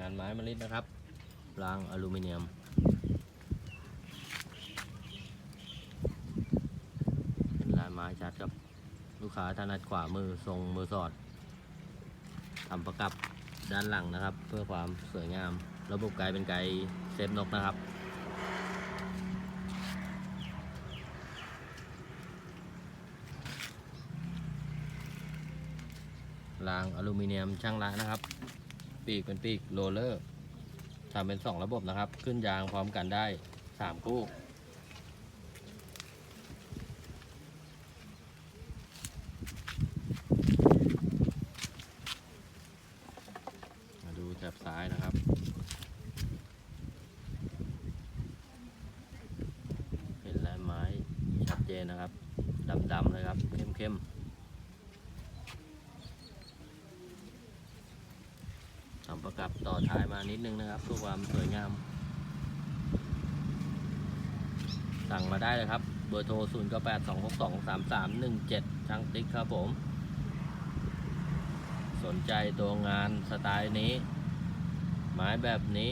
งานไม้มะลิดนะครับรางอลูมิเนียม เป็นลายไม้ชัดครับลูกค้าถนัดขวามือทรงมือสอดทำประกับด้านหลังนะครับ เพื่อความสวยงาม ระบบไกเป็นไกเซฟนกนะครับรางอลูมิเนียมช่างละนะครับ ปีกเป็นปีกโรลเลอร์ทำเป็น 2 ระบบนะครับ ขึ้นยางพร้อมกันได้ 3 คู่ มาดูแถบซ้ายนะครับ เห็นลายไม้ชัดเจนนะครับดำๆเลยครับ เข้มๆ ทำประกับต่อท้ายมานิดนึงนะครับเพื่อความสวยงาม สั่งมาได้เลยครับ เบอร์โทร 0 9 8 2 6 2 3 3 1 7 ช่างติ๊กครับผม สนใจตัวงานสไตล์นี้ ไม้แบบนี้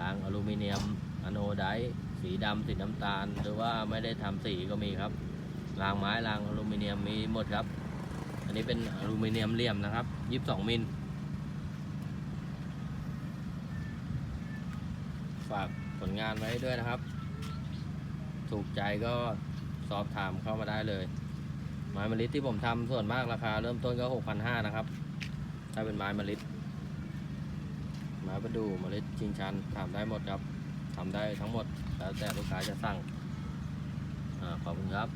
รางอลูมิเนียมอโนไดสีดำสีน้ำตาล หรือว่าไม่ได้ทำสีก็มีครับรางไม้รางอลูมิเนียมมีหมดครับ อันนี้เป็นอลูมิเนียมเหลี่ยมนะครับ 22 มิล ฝากผลงานไว้ด้วยนะครับ ถูกใจก็สอบถามเข้ามาได้เลยไม้มะลิที่ผมทำส่วนมากราคาเริ่มต้นก็6,500นะครับ ถ้าเป็นไม้มะลิไม้ประดู่มะลิชิงชันทำได้หมดครับทำได้ทั้งหมดแล้วแต่ลูกค้าจะสั่งอขอบคุณครับ